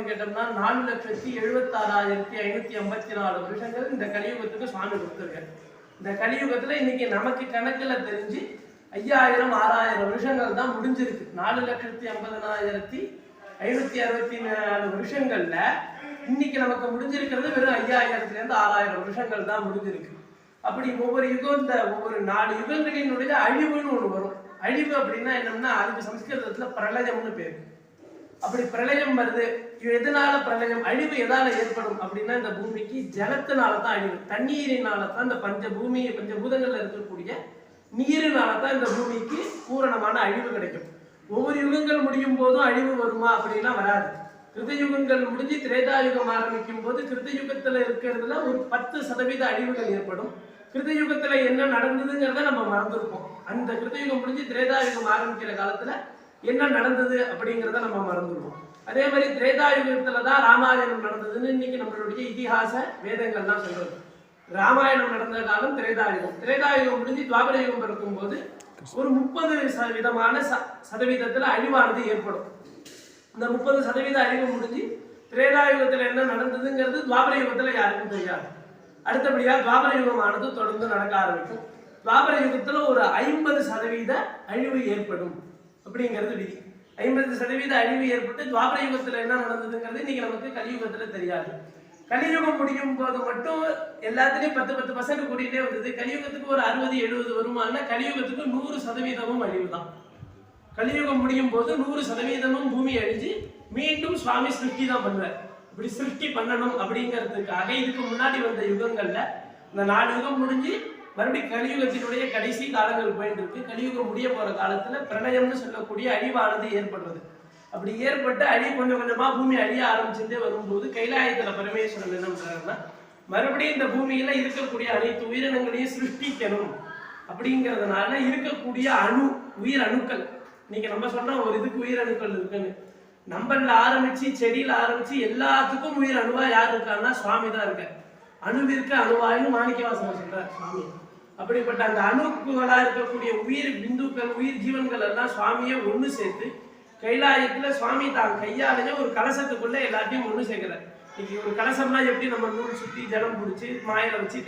வருஷமான்னு கேட்டோம்னா நாலு லட்சத்தி எழுபத்தாறாயிரத்தி ஐநூத்தி ஐம்பத்தி நாலு வருஷங்கள் இந்த கலியுகத்துக்கு சுவாமி கொடுத்துருக்காரு இந்த கலியுகத்துல இன்னைக்கு நமக்கு கணக்குல தெரிஞ்சு ஐயாயிரம் ஆறாயிரம் வருஷங்கள் தான் முடிஞ்சிருக்கு. நாலு லட்சத்தி ஐம்பதனாயிரத்தி ஐநூத்தி அறுபத்தி நாலு வருஷங்கள்ல இன்னைக்கு நமக்கு முடிஞ்சிருக்கிறது வெறும் ஐயாயிரத்துல இருந்து ஆறாயிரம் வருஷங்கள் தான் முடிஞ்சிருக்கு. அப்படி ஒவ்வொரு யுகம் இந்த ஒவ்வொரு நாலு யுகங்களினுடைய அழிவுன்னு ஒண்ணு வரும். அழிவு அப்படின்னா என்னன்னா அதுக்கு சம்ஸ்கிருதத்துல பிரளயம்னு பேரு. அப்படி பிரளயம் வருது. எதனால பிரளயம்? அழிவு எதால ஏற்படும்? அப்படின்னா இந்த பூமிக்கு ஜலத்தினால தான் அழிவு. தண்ணீரினால தான் இந்த பஞ்ச பூமி பஞ்சபூதங்கள்ல இருக்கக்கூடிய நீரினால தான் இந்த பூமிக்கு பூரணமான அழிவு கிடைக்கும். ஒவ்வொரு யுகங்கள் முடியும் போதும் அழிவு வருமா? அப்படின்லாம் வராது. கிருதயுகங்கள் முடிஞ்சு திரேதாயுகம் ஆரம்பிக்கும் போது கிருதயுகத்துல இருக்கிறதுல ஒரு பத்து சதவீத அழிவுகள் ஏற்படும். கிருதயுகத்துல என்ன நடந்ததுங்கிறத நம்ம மறந்துருப்போம். அந்த கிருதயுகம் முடிஞ்சு திரேதாயுகம் ஆரம்பிக்கிற காலத்துல என்ன நடந்தது அப்படிங்கிறத நம்ம மறந்துடுவோம். அதே மாதிரி திரேதாயுகத்துல தான் ராமாயணம் நடந்ததுன்னு இன்னைக்கு நம்மளுடைய இதிகாச வேதங்கள்லாம் சொல்றது. ராமாயணம் நடந்த காலம் திரேதாயுகம். திரேதாயுகம் முடிஞ்சு துவாபர யுகம் பிறக்கும் போது ஒரு முப்பது சதவீதமான ச- சதவீதத்துல அழிவானது ஏற்படும். இந்த முப்பது சதவீத அழிவு முடிஞ்சு திரேதாயுகத்துல என்ன நடந்ததுங்கிறது துவாபர யுகத்தில் யாருக்கும் தெரியாது. அடுத்தபடியா துவாபர யுகமானது தொடர்ந்து நடக்க ஆரம்பிக்கும். துவாபர ஒரு ஐம்பது சதவீத அழிவு ஏற்படும். அப்படிங்கிறது விதி. ஐம்பது சதவீத அழிவு ஏற்பட்டு துவாபர யுகத்தில் என்ன நடந்ததுங்கிறது இன்னைக்கு நமக்கு கலியுகத்தில் தெரியாது. கலியுகம் முடியும் போது மட்டும் எல்லாத்துலேயும் பத்து பத்து பர்சன்ட் கூட்டிகிட்டே வந்தது. கலியுகத்துக்கு ஒரு அறுபது எழுபது வருமானா கலியுகத்துக்கு நூறு சதவீதமும் அழிவு தான் கலியுகம் முடியும் போது நூறு சதவீதமும் பூமி அழிஞ்சு மீண்டும் சுவாமி சிருஷ்டி தான் பண்ணுவார். இப்படி சிருஷ்டி பண்ணணும் அப்படிங்கிறதுக்காக இதுக்கு முன்னாடி வந்த யுகங்களில் இந்த நாலு யுகம் முடிஞ்சு மறுபடியும் கலியுகத்தினுடைய கடைசி காலங்கள் போயிட்டு இருக்கு கலியுகம் முடிய போற காலத்துல பிரளயம்னு சொல்லக்கூடிய அழிவானது ஏற்படுறது. அப்படி ஏற்பட்டு அழி கொஞ்சம் கொஞ்சமா பூமி அழிய ஆரம்பிச்சுட்டே வரும்போது கைலாயத்துல பரமேஸ்வரன் என்ன பண்றாருன்னா மறுபடியும் இந்த பூமியில இருக்கக்கூடிய அனைத்து உயிரினங்களையும் சிருஷ்டிக்கணும். அப்படிங்கிறதுனால இருக்கக்கூடிய அணு உயிர் அணுக்கள். இன்னைக்கு நம்ம சொன்னா ஒரு இதுக்கு உயிர் அணுக்கள் இருக்குன்னு. நம்மள ஆரம்பிச்சு செடியில ஆரம்பிச்சு எல்லாத்துக்கும் உயிர் அணுவா யார் இருக்கான்னா சுவாமி தான் இருக்கார். அணுவிற்கு அணுவாயின்னு மாணிக்கவாசகர் சொல்றார் சுவாமி. அப்படிப்பட்ட அந்த அணுக்குகளா இருக்கக்கூடிய உயிர் பிந்துக்கள் உயிர் ஜீவன்கள் எல்லாம் சுவாமியை ஒன்று சேர்த்து கைலாயத்தில் சுவாமி தான் கையாலேயே ஒரு கலசத்துக்குள்ள எல்லாத்தையும் ஒன்று சேர்க்கிறார். இன்னைக்கு ஒரு கலசம்னா எப்படி நம்ம நூல் சுற்றி ஜலம் பிடிச்சி மாயில வச்சு